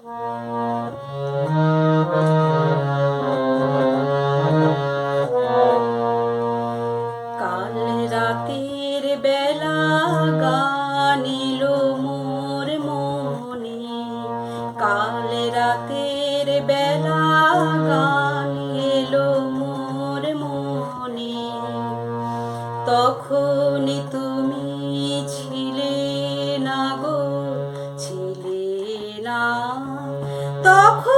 কাল রাতের বেলা গানিল কাল রাতের বেলা তখন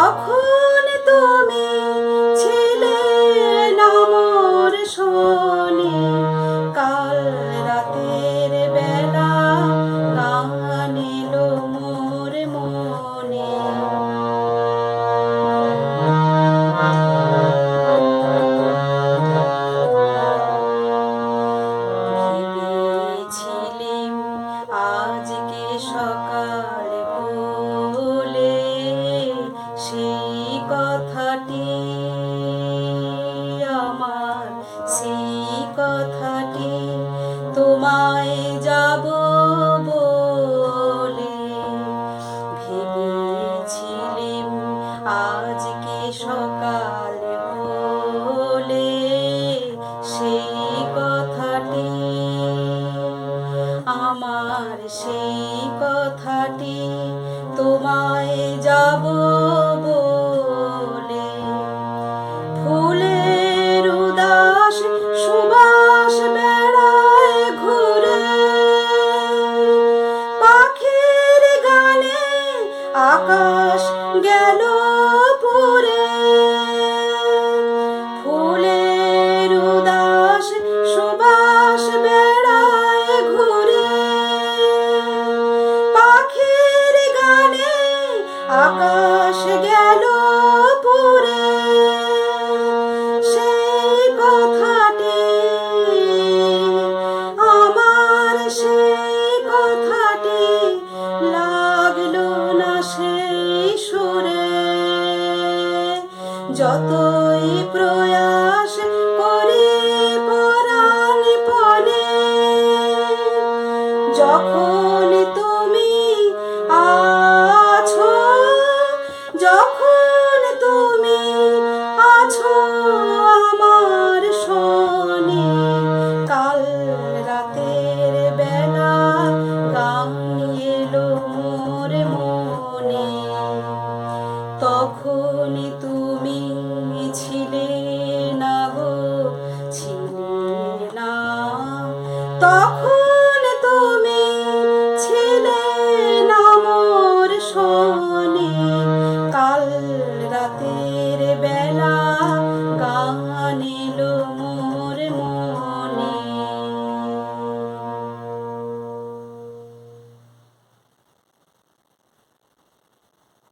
কখন সেই কথাটি তোমায় যাব বলে। ফুলের উদাস সুবাস বেড়ায় ঘুরে। পাখির গানে আকাশ গেল cheguei